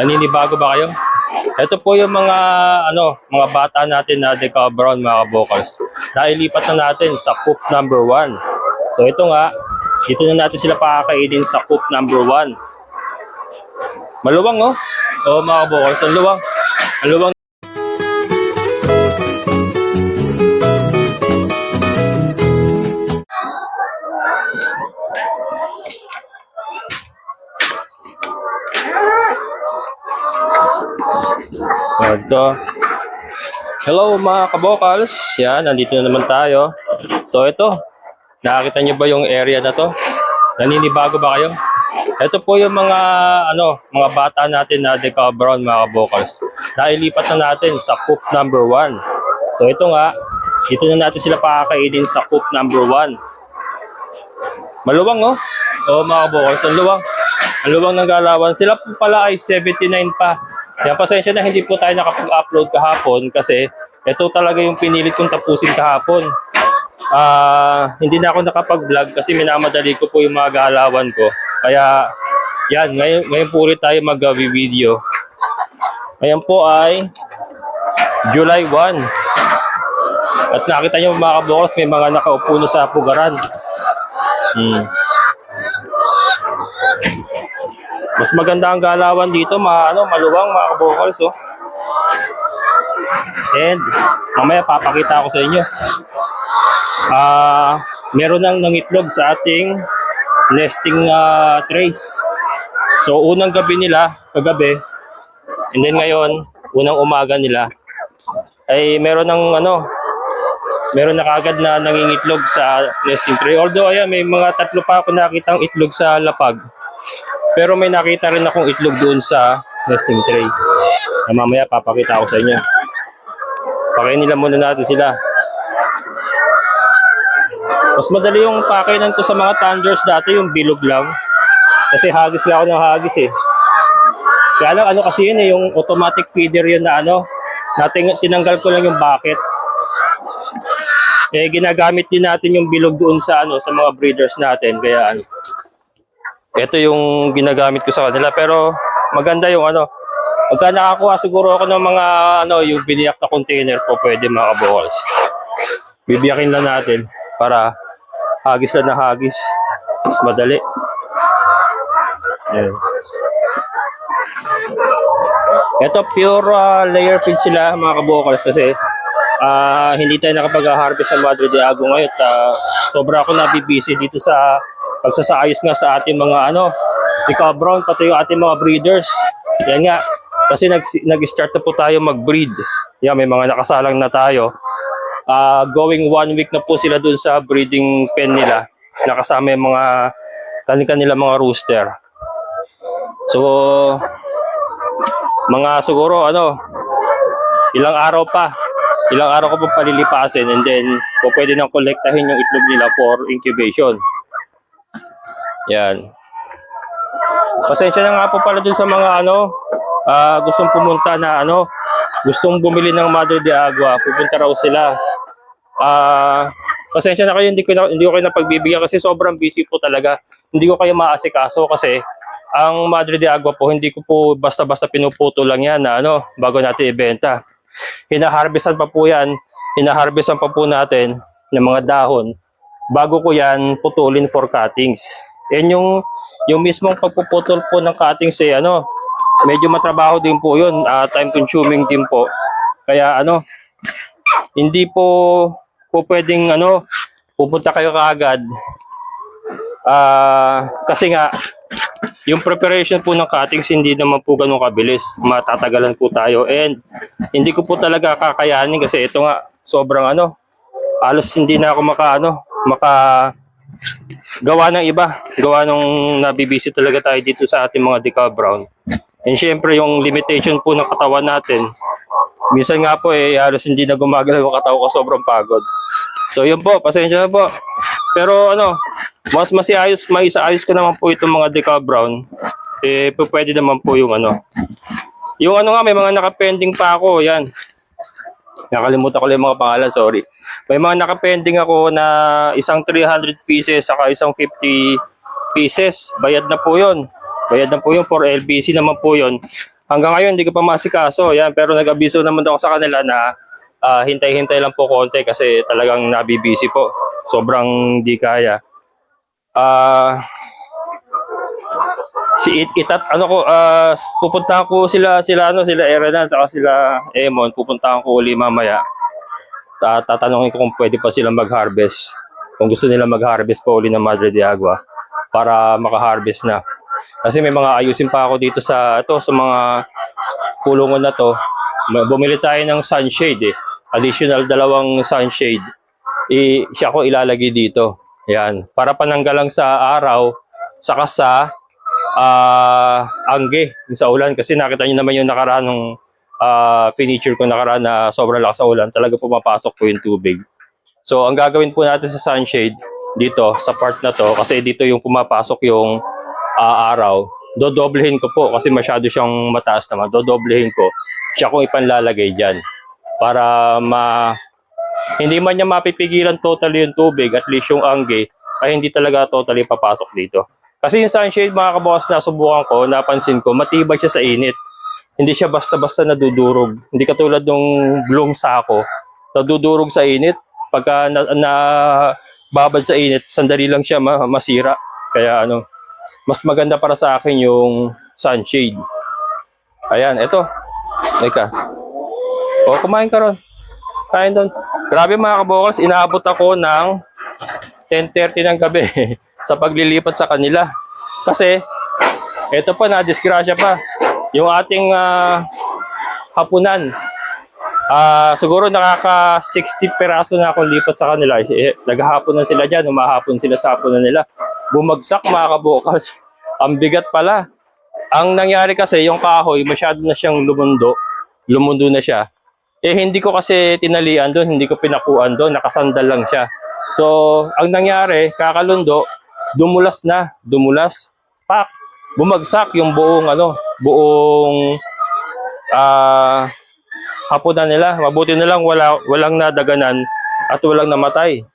Naninibago ba kayo? Ito po yung mga ano, mga bata natin na Deca Brown mga vocals. Nailipat na natin sa coop number 1. So ito nga, dito na natin sila pakakainin sa coop number 1. Maluwang oh. Oo mga vocals, ang luwang. Ang luwang Ito. Hello mga kabokals. Yan, nandito na naman tayo. So ito, nakakita niyo ba yung area na to? Naninibago ba kayo? Ito po yung mga ano, mga bata natin na Deca Brown mga kabokals. Nailipat na natin sa coop number 1. So ito nga, dito na natin sila pakakainin sa coop number 1. Maluwang oh. Oo mga kabokals, ang luwang. Ang luwang ng galawan. Sila po pala ay 79 pa. Kaya pasensya na hindi po tayo nakapag-upload kahapon kasi ito talaga yung pinilit kong tapusin kahapon. Ah, hindi na ako nakapag-vlog kasi minamadali ko po yung mga galawan ko. Kaya yan, ngayon, ngayon po ulit tayo mag-video. Ngayon po ay July 1. At nakita niyo mga kabukas, may mga nakaupo na sa pugaran. Hmm. Mas maganda ang galawan dito, ma ano, maluwang mga vocals oh. And mamaya papakita ko sa inyo. Ah, meron nang nangitlog sa ating nesting ah, trays. So unang gabi nila, kagabi, and then ngayon, unang umaga nila ay meron ng ano, meron na kagad na nangingitlog sa nesting tray. Although ayan, may mga tatlo pa ako nakitang itlog sa lapag. Pero may nakita rin akong itlog doon sa nesting tray. Na mamaya papakita ko sa inyo. Pakain nila muna natin sila. Mas madali yung pakainan ko sa mga thunders dati, yung bilog lang. Kasi hagis lang ako ng hagis eh. Kaya lang ano kasi yun eh, yung automatic feeder yun na ano, nating, tinanggal ko lang yung bucket. Eh ginagamit din natin yung bilog doon sa ano sa mga breeders natin kaya ano. Ito yung ginagamit ko sa kanila pero maganda yung ano. Pagka nakakuha siguro ako ng mga ano yung biniyak na container po pwede mga balls. Bibiyakin lang natin para hagis lang na hagis. Mas madali. Ayan. Ito pure ah, layer feed sila mga kabukals kasi ah hindi tayo nakapag-harvest sa Madre de Ago ngayon. Ah, sobra ako nabibisi dito sa pagsasaayos nga sa ating mga ano, Ika Brown, pati yung ating mga breeders. Yan nga, kasi nag, nag-start na po tayo mag-breed. Yan, may mga nakasalang na tayo. Ah, going one week na po sila dun sa breeding pen nila. Nakasama yung mga kanila mga rooster. So, mga siguro ano, ilang araw pa. Ilang araw ko po palilipasin and then po pwede nang kolektahin yung itlog nila for incubation. Yan. Pasensya na nga po pala dun sa mga ano, ah, gustong pumunta na ano, gustong bumili ng Madre de Agua, pupunta raw sila. Ah, pasensya na kayo, hindi ko hindi ko kayo napagbibigyan kasi sobrang busy po talaga. Hindi ko kayo maasikaso kasi ang Madre de Agua po, hindi ko po basta-basta pinuputo lang yan na ano, bago natin ibenta. Hinaharvestan pa po yan, hinaharvestan pa po natin ng mga dahon bago ko yan putulin for cuttings. Yan yung, yung mismong pagpuputol po ng cuttings eh, ano, medyo matrabaho din po yun, ah, time consuming din po. Kaya ano, hindi po po pwedeng ano, pupunta kayo kaagad. Ah, kasi nga yung preparation po ng cuttings hindi naman po ganun kabilis. Matatagalan po tayo and hindi ko po talaga kakayanin kasi ito nga sobrang ano, halos hindi na ako maka ano, maka gawa ng iba. Gawa nung nabibisi talaga tayo dito sa ating mga decal brown. And syempre yung limitation po ng katawan natin. Minsan nga po eh halos hindi na gumagalaw yung katawan ko sobrang pagod. So yun po, pasensya na po. Pero ano, mas masiayos, maisaayos ko naman po itong mga decal brown. Eh, pwede naman po yung ano. Yung ano nga, may mga nakapending pa ako, yan. Nakalimutan ko lang mga pangalan, sorry. May mga nakapending ako na isang 300 pieces saka isang 50 pieces. Bayad na po yun. Bayad na po yun for LBC naman po yun. hanggang ngayon hindi ko pa masikaso. Yan, pero nag-abiso naman ako sa kanila na ah, hintay-hintay lang po konti kasi talagang nabibisi po. Sobrang di kaya. Ah, si It Itat ano ko ah pupuntahan ko sila sila ano sila Erenan saka sila Emon. Pupuntahan ko uli mamaya. Ta- tatanungin ko kung pwede pa sila mag-harvest. Kung gusto nila mag-harvest pa uli ng Madre de Agua para maka-harvest na. Kasi may mga ayusin pa ako dito sa ito sa mga kulungan na to. Bumili tayo ng sunshade eh. Additional dalawang sunshade. I siya ko ilalagay dito. Yan para pananggal lang sa araw saka sa ah angge sa ulan. Kasi nakita niyo naman yung nakaraan ng ah, furniture ko nakaraan na sobrang lakas sa ulan. Talaga pumapasok po yung tubig. So ang gagawin po natin sa sunshade dito sa part na to kasi dito yung pumapasok yung ah, araw. Dodoblehin ko po kasi masyado siyang mataas naman. Dodoblehin ko siya kung ipanlalagay dyan. Para ma hindi man niya mapipigilan totally yung tubig at least yung angge ay hindi talaga totally papasok dito kasi yung sunshade mga kabukas na subukan ko, napansin ko, matibay siya sa init. Hindi siya basta-basta nadudurog. Hindi katulad ng blong sako. Nadudurog sa init. Pagka na, na babad sa init, sandali lang siya ma- masira. Kaya ano, mas maganda para sa akin yung sunshade. Ayan, ito. Teka. O, kumain ka ron. Kain doon. Grabe mga kabukals, inaabot ako ng 10.30 ng gabi sa paglilipat sa kanila. Kasi, ito pa, na-disgrasya pa. Yung ating ah, hapunan, ah siguro nakaka 60 peraso na akong lipat sa kanila. Eh, naghahapon na sila dyan, humahapon sila sa hapunan nila. Bumagsak mga kabukas. Ang bigat pala. Ang nangyari kasi, yung kahoy, masyado na siyang lumundo. Lumundo na siya. Eh, hindi ko kasi tinalian doon, hindi ko pinakuan doon, nakasandal lang siya. So, ang nangyari, kakalundo, dumulas na, dumulas, pak, bumagsak yung buong ano, buong ah hapunan nila. Mabuti na lang wala walang nadaganan at walang namatay.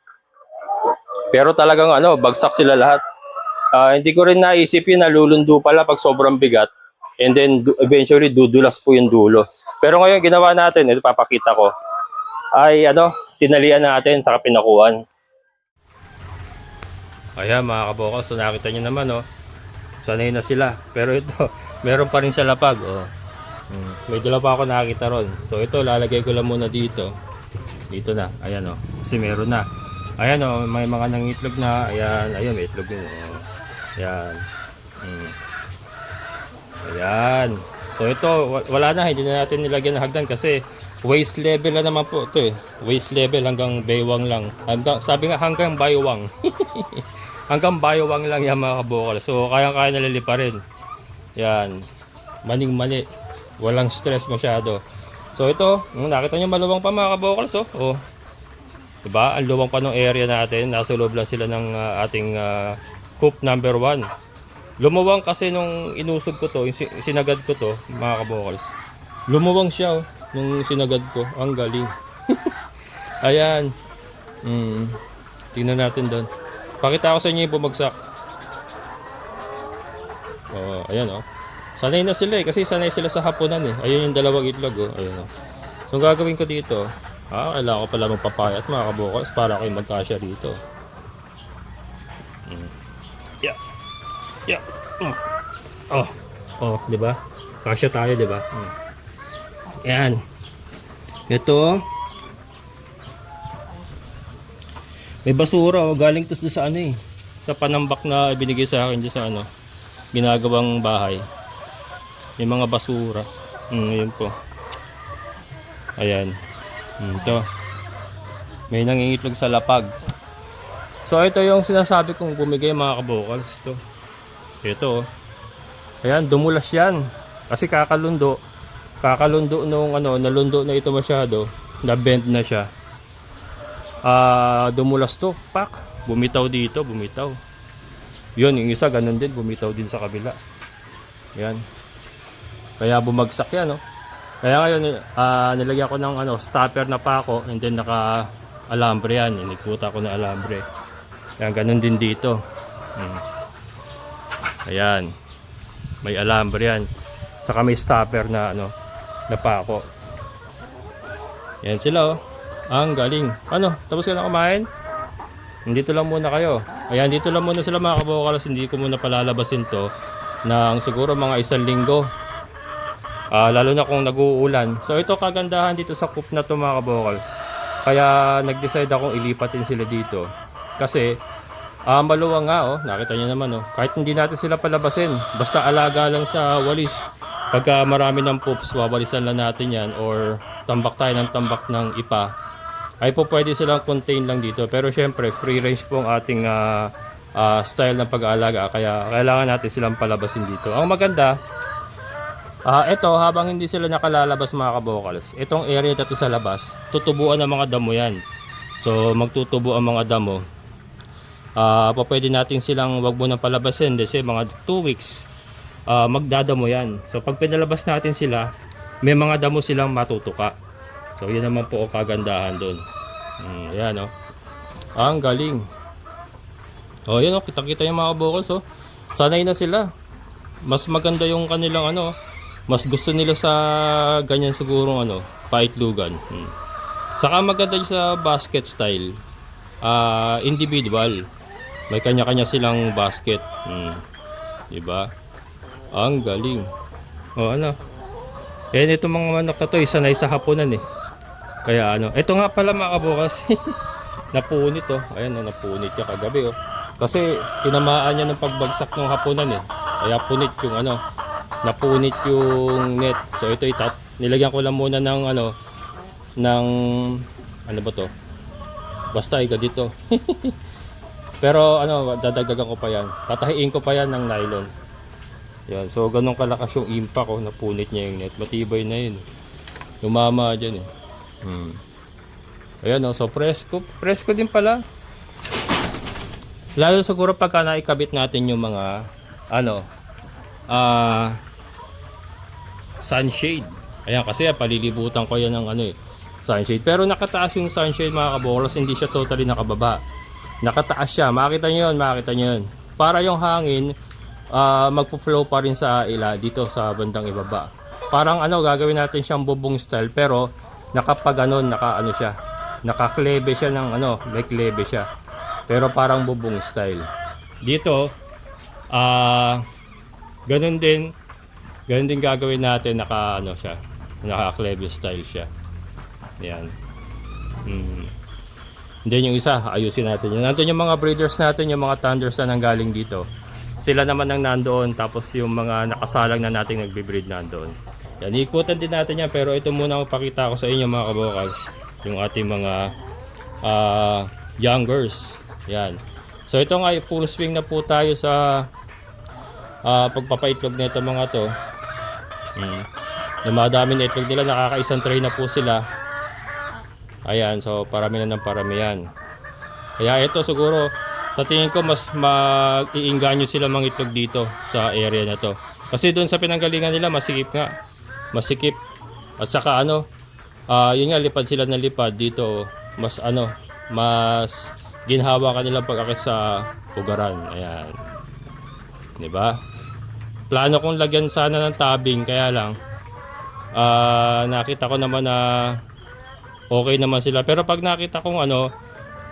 Pero talagang ano, bagsak sila lahat. Ah, hindi ko rin naisip yun na lulundo pala pag sobrang bigat. And then eventually dudulas po yung dulo. Pero ngayon ginawa natin, ito papakita ko. Ay ano, tinalian natin sa pinakuan. Ayan mga kaboko, so nakita nyo naman oh. Sanay na sila. Pero ito, meron pa rin sa lapag oh. Hmm, May dala pa ako nakita ron. So ito, lalagay ko lang muna dito. Dito na, ayan oh. Kasi meron na. Ayan oh, may mga nangitlog na. Ayan, ayan, may itlog yun oh. Ayan. Hmm. Ayan. So ito, wa- wala na, hindi na natin nilagyan ng hagdan kasi waist level na naman po ito eh. Waist level hanggang baywang lang. Hanggang, sabi nga hanggang baywang. hanggang baywang lang yan mga kabukal. So kaya-kaya nalilipa rin. Yan. Maning-mani. Walang stress masyado. So ito, mm, nakita nyo maluwang pa mga kabukal. So, oh. Diba? Ang luwang pa ng area natin. Nasa loob lang sila ng ah, ating ah, coop number 1. Lumuwang kasi nung inusog ko to, sinagad ko to, mga kabokals. Lumuwang siya oh, nung sinagad ko. Ang galing. Ayan. Mm. Tingnan natin doon. Pakita ko sa inyo yung bumagsak. Oh, ayan oh. Sanay na sila eh, kasi sanay sila sa hapunan eh. Ayun yung dalawang itlog oh. Ayan oh. So, gagawin ko dito, ah, kailangan ko pala magpapayat mga kabokals para kayo magkasya dito. Mm. Yeah. Yeah. Mm. Oh. Oh, 'di ba? Kasya tayo, 'di ba? Mm. Yan. Ito. May basura oh, galing to sa ano eh. Sa panambak na binigay sa akin dyan sa ano, ginagawang bahay. May mga basura. Mm, yun po. Ayan. Mm, ito. May nangingitlog sa lapag. So ito yung sinasabi kong bumigay mga kabokals. Ito. Ito. oh. Ayan, dumulas yan. Kasi kakalundo. Kakalundo nung ano, nalundo na ito masyado. Na-bend na siya. Ah, dumulas to. Pak. Bumitaw dito, bumitaw. Yun, yung isa ganun din, bumitaw din sa kabila. Yan. Kaya bumagsak yan, no? Kaya ngayon, ah, nilagyan ko ng ano, stopper na pa ako and then naka alambre yan. Inikuta ko na alambre. Yan, ganun din dito. Hmm. Ayan. May alambre yan. Saka may stopper na ano, na pako. Yan sila oh. Ang galing. Ano, tapos ka na kumain? Dito lang muna kayo. Ayan, dito lang muna sila mga kabokalas. Hindi ko muna palalabasin to ng siguro mga isang linggo. Ah, lalo na kung nag-uulan. So ito kagandahan dito sa coop na to mga kabokals. Kaya nag-decide akong ilipatin sila dito. Kasi ah maluwang nga oh, nakita niyo naman oh. Kahit hindi natin sila palabasin, basta alaga lang sa walis. Pagka marami ng poops, wawalisan lang natin yan or tambak tayo ng tambak ng ipa. Ay po pwede silang contain lang dito. Pero syempre, free range po ang ating ah, ah, style ng pag-aalaga. Kaya kailangan natin silang palabasin dito. Ang maganda, Ah, ito habang hindi sila nakalalabas mga kabokals, itong area na to sa labas, tutubuan ng mga damo yan. So magtutubo ang mga damo. Pa pwede natin silang wag mo nang palabasin kasi mga 2 weeks ah, magdadamo yan. So pag pinalabas natin sila, may mga damo silang matutuka. So yun naman po kagandahan doon. Mm, ayan oh. Ang galing. Oh, yan oh, kita-kita yung mga kabokals oh. Sanay na sila. Mas maganda yung kanilang ano, mas gusto nila sa ganyan siguro ano, paitlugan. Hmm. Saka maganda sa basket style. Ah, individual. May kanya-kanya silang basket. Hmm. 'Di ba? Ang galing. Oh, ano? Yan itong mga manok na to, isa na sa hapunan eh. Kaya ano, ito nga pala mga kabukas. napunit oh. Ayan oh, napunit siya kagabi oh. Kasi tinamaan niya ng pagbagsak ng hapunan eh. Kaya punit yung ano, napunit yung net. So ito itat. Nilagyan ko lang muna ng ano ng ano ba to? Basta iga dito. Pero ano, dadagdagan ko pa yan. Tatahiin ko pa yan ng nylon. Yan, so ganun kalakas yung impact oh, napunit niya yung net. Matibay na yun. Lumama dyan eh. Hmm. Ayan oh, so presko. Presko din pala. Lalo siguro pagka naikabit natin yung mga ano, ah sunshade. Ayan kasi palilibutan ko yan ng ano eh, sunshade. Pero nakataas yung sunshade mga kabolos, hindi siya totally nakababa. Nakataas siya, makita nyo yun, makita nyo yun. Para yung hangin, ah magpo-flow pa rin sa ila dito sa bandang ibaba. Parang ano, gagawin natin siyang bubong style pero nakapag ano, naka ano siya, nakaklebe siya ng ano, may klebe siya. Pero parang bubong style. Dito, ah ganun din ganun din gagawin natin naka ano siya naka clever style siya yan mm. then yung isa ayusin natin yun nandun yung mga breeders natin yung mga thunders na nanggaling dito sila naman ang nandoon tapos yung mga nakasalang na nating nagbe-breed nandoon yan ikutan din natin yan pero ito muna ang pakita ko sa inyo mga kabokals yung ating mga ah, youngers yan so ito nga full swing na po tayo sa ah pagpapaitlog nito mga to. Mm. Dumadami na itlog nila, nakakaisang tray na po sila. Ayan, so parami na ng parami yan. Kaya ito siguro, sa tingin ko mas mag-iinganyo sila mga itlog dito sa area na to. Kasi doon sa pinanggalingan nila, masikip nga. Masikip. At saka ano, ah yun nga, lipad sila ng lipad dito. Mas ano, mas ginhawa kanilang pag-akit sa ugaran. Ayan. 'di ba? Plano kong lagyan sana ng tabing kaya lang ah nakita ko naman na okay naman sila. Pero pag nakita kong ano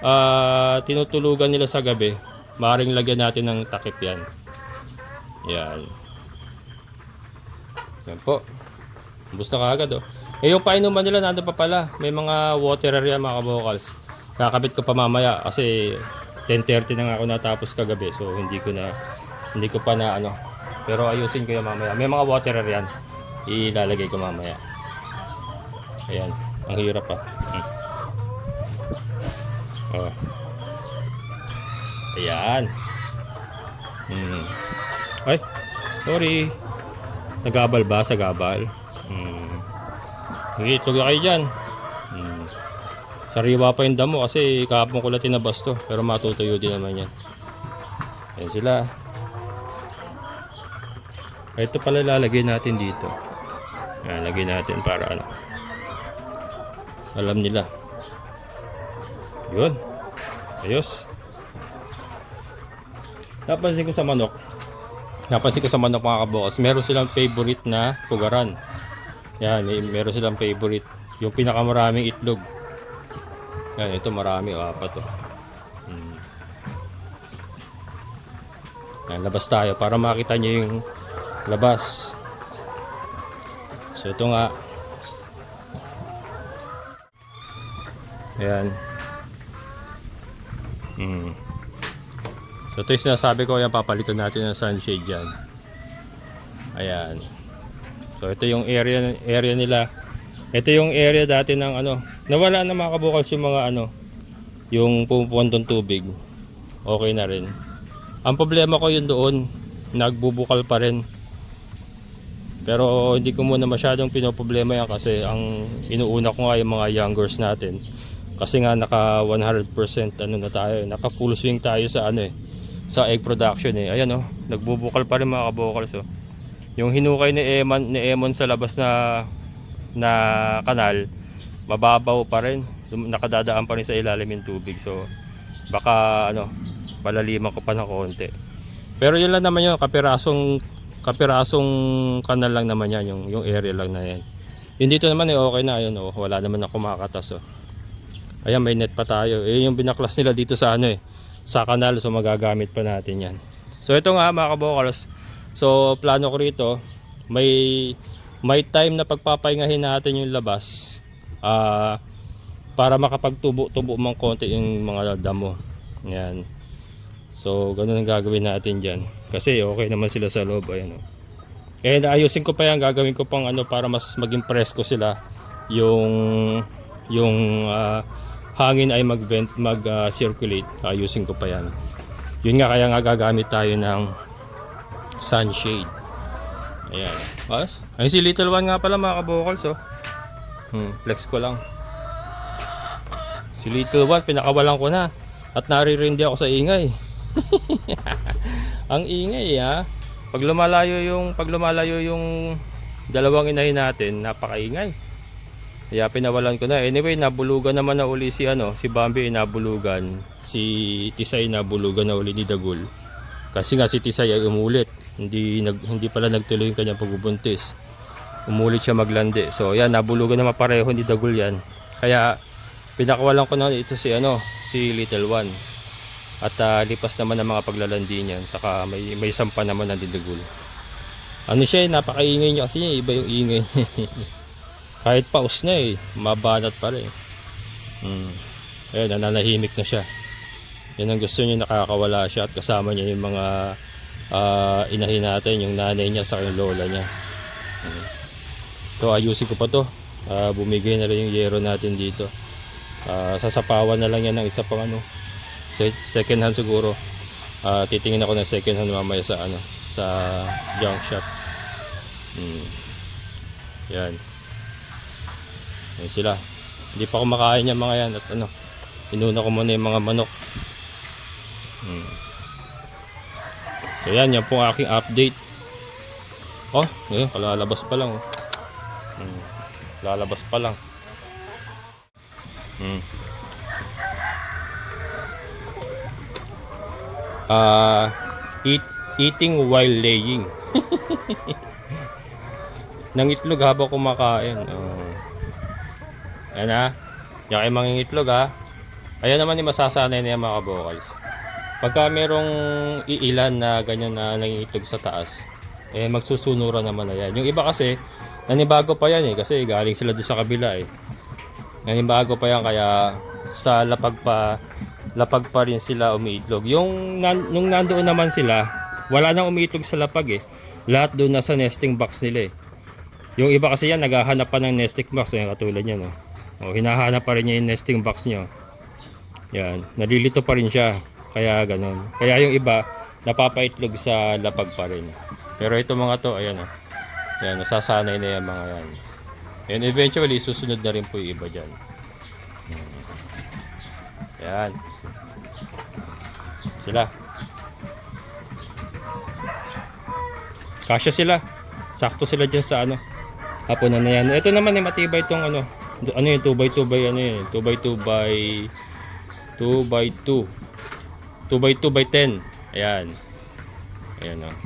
ah tinutulugan nila sa gabi, maaaring lagyan natin ng takip 'yan. Yan. Yan po. Ubus na kaagad oh. Eh yung painuman nila nandun pa pala. May mga waterer yan mga kabokals. Kakabit ko pa mamaya kasi 10.30 na nga ako natapos kagabi. So hindi ko na hindi ko pa na ano. Pero ayusin ko yan mamaya. May mga waterer yan. Ilalagay ko mamaya. Ayan. Ang hirap pa. Hmm. Oh. Ayan. Hmm. Ay, sorry. Sagabal ba? Sagabal. Sige, tuloy kayo dyan. Hmm. Sariwa pa yung damo kasi kahapon ko lang tinabas to. Pero matutuyo din naman yan. Ayan sila. Ito pala lalagay natin dito. Ayan, lagay natin para ano. Alam nila. Yun. Ayos. Napansin ko sa manok. napansin ko sa manok mga kabukas, meron silang favorite na pugaran. Yan, may, meron silang favorite. Yung pinakamaraming itlog. Yan, ito marami, o apat to. Hmm. Yan, labas tayo para makita nyo yung labas. So ito nga. Ayan. Hmm. So ito yung sinasabi ko, yan papalitan natin ng sunshade dyan. Ayan. So ito yung area area nila. Ito yung area dati ng ano, nawala na mga kabukals yung mga ano, yung pumupuntong tubig. Okay na rin. Ang problema ko yun doon, nagbubukal pa rin. Pero hindi ko muna masyadong pinoproblema yan kasi ang inuuna ko nga yung mga youngers natin. Kasi nga naka 100% ano na tayo, naka full swing tayo sa ano eh, sa egg production eh. Ayan oh, nagbubukal pa rin mga kabukals oh. Yung hinukay ni Emon, ni Emon sa labas na na kanal, mababaw pa rin. Nakadadaan pa rin sa ilalim yung tubig. So baka ano, palaliman ko pa ng konti. Pero yun lang naman yun, kapirasong kapirasong kanal lang naman yan, yung, yung area lang na yan. Yung dito naman eh, okay na, yun oh, wala naman na kumakatas oh. Ayan, may net pa tayo. Eh, yung binaklas nila dito sa ano eh, sa kanal, so magagamit pa natin yan. So ito nga mga kabokals, so plano ko rito, may may time na pagpapahingahin natin yung labas ah para makapagtubo-tubo mang konti yung mga damo. Yan. So, ganun ang gagawin natin dyan. Kasi okay naman sila sa loob. Ayan, oh. And ayusin ko pa yan. Gagawin ko pang ano para mas maging presko sila. Yung yung ah, hangin ay mag-vent, mag-circulate. ayusin ko pa yan. Yun nga kaya nga gagamit tayo ng sunshade. Ayan. Ayos. Ayun si Little One nga pala mga kabokals oh. Hmm, flex ko lang. Si Little One, pinakawalan ko na. At naririndi ako sa ingay. Ang ingay ha. Pag lumalayo yung pag lumalayo yung dalawang inahin natin, napakaingay. Kaya pinawalan ko na. Anyway, nabulugan naman na uli si ano, si Bambi nabulugan. Si Tisay nabulugan na uli ni Dagul. Kasi nga si Tisay ay umulit. Hindi nag hindi pala nagtuloy yung kanyang pagbubuntis. Umulit siya maglandi. So, yan nabulugan naman pareho ni Dagul yan. Kaya pinakawalan ko na ito si ano, si Little One. At ah, lipas naman ang mga paglalandi niyan. Saka may, may sampa naman ng didagul. Ano siya eh, napakaingay niya kasi iba yung ingay. Kahit paus na eh, mabanat pa rin. Hmm. Ayun, nananahimik na siya. Yan ang gusto niya, nakakawala siya at kasama niya yung mga ah, inahin natin, yung nanay niya sa yung lola niya. Ito, ayusin ko pa to. Ah, bumigay na rin yung yero natin dito. Ah, sasapawan na lang yan ng isa pang ano, Se- second hand siguro Ah, titingin ako ng second hand mamaya sa ano sa junk shop hmm. yan yan sila hindi pa kumakain yung mga yan at ano inuna ko muna yung mga manok hmm. so yan yan po ang aking update oh ngayon kalalabas pa lang oh. hmm. lalabas pa lang hmm. Ah, eat, eating while laying. Nang itlog habang kumakain. Oh. Ayan ha. Yan kayo mangingitlog ha. Ayan naman yung masasanay na yung mga vocals. Pagka merong iilan na ganyan na nangingitlog sa taas, eh magsusunuran naman na yan. Yung iba kasi, nanibago pa yan eh. Kasi galing sila doon sa kabila eh. Nanibago pa yan kaya sa lapag pa lapag pa rin sila umiitlog. Yung nung nandoon naman sila, wala nang umiitlog sa lapag eh. Lahat doon nasa nesting box nila eh. Yung iba kasi yan, naghahanap pa ng nesting box. Yan, katulad yan. Oh. Oh, hinahanap pa rin niya yung nesting box niya. Yan, nalilito pa rin siya. Kaya ganun. Kaya yung iba, napapaitlog sa lapag pa rin. Pero ito mga to, ayan oh. Yan, nasasanay na yan mga yan. And eventually, susunod na rin po yung iba dyan. Yan. Sila. Kasya sila. Sakto sila dyan sa ano. Hapon na yan. Ito naman eh, matibay itong ano. Ano yun, 2x2 by ano yun. 2x2 by 2x2. 2 by 2 by 10. Ayan. Ayan o. Oh.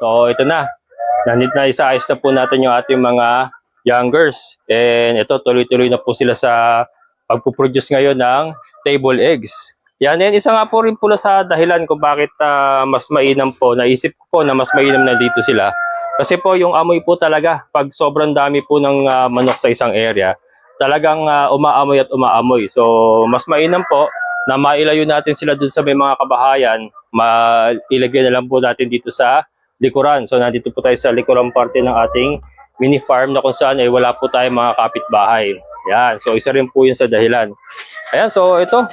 So, ito na. Nandito na isaayos na po natin yung ating mga youngers. And ito, tuloy-tuloy na po sila sa pagpuproduce ngayon ng table eggs. Yan, and isa nga po rin pula sa dahilan kung bakit uh, mas mainam po. Naisip ko po na mas mainam na dito sila kasi po yung amoy po talaga, pag sobrang dami po ng ah, manok sa isang area, talagang ah, umaamoy at umaamoy. So mas mainam po na mailayo natin sila dun sa may mga kabahayan, mailagay na lang po natin dito sa likuran. So nandito po tayo sa likuran parte ng ating mini farm na kung saan ay wala po tayong mga kapitbahay. Yan, so isa rin po yun sa dahilan. Ayan, so ito,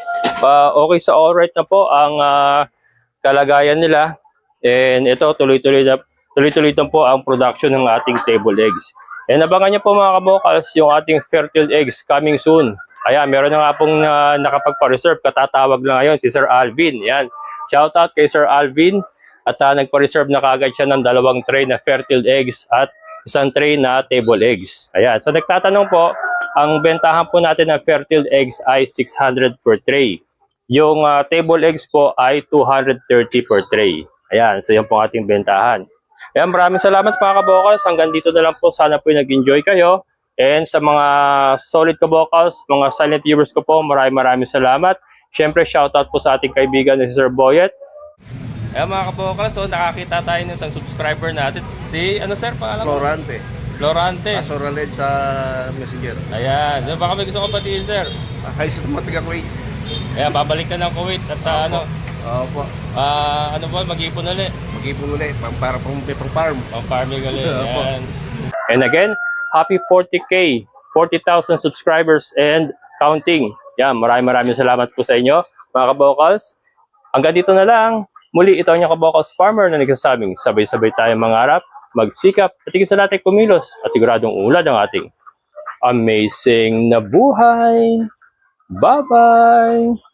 ah, okay sa alright na po ang ah, kalagayan nila. And ito, tuloy-tuloy na tuloy-tuloy na po ang production ng ating table eggs. And abangan niyo po mga kabokals yung ating fertile eggs coming soon. Ayan, meron na nga pong ah, nakapagpa-reserve. Katatawag na ngayon si Sir Alvin. Yan. Shout out kay Sir Alvin. At ah, nagpa-reserve na kagad siya ng dalawang tray na fertile eggs at isang tray na table eggs. Ayan. So nagtatanong po, ang bentahan po natin ng fertile eggs ay 600 per tray. Yung ah, table eggs po ay 230 per tray. Ayan. So yan po ating bentahan. Ayan, maraming salamat mga kabokals. Hanggang dito na lang po. Sana po nag-enjoy kayo. And sa mga solid kabokals, mga silent viewers ko po, maraming maraming salamat. Siyempre, shoutout po sa ating kaibigan na si Sir Boyet. Ayan mga kabokals, so nakakita tayo ng isang subscriber natin. Si, ano sir, pangalan mo? Florante. Florante. Asoraled sa Messenger. Ayan, so, baka may gusto ko patiin sir. Ah, High sa Matiga Kuwait. Ayan, babalik ka ng Kuwait at ah, ano, Opo. Ah, ano po, mag-ipon ulit. Mag-ipon ulit. Pang, para pang, pang farm. Pang farming ulit. Opo. Ayan. And again, happy 40k, 40,000 subscribers and counting. Yan, maraming maraming salamat po sa inyo, mga kabokals. Hanggang dito na lang. Muli, ito ang inyong kabokals farmer na nagsasabing sabay-sabay tayong mangarap, magsikap, at higit sa natin kumilos at siguradong ulad ang ating amazing na buhay. Bye-bye!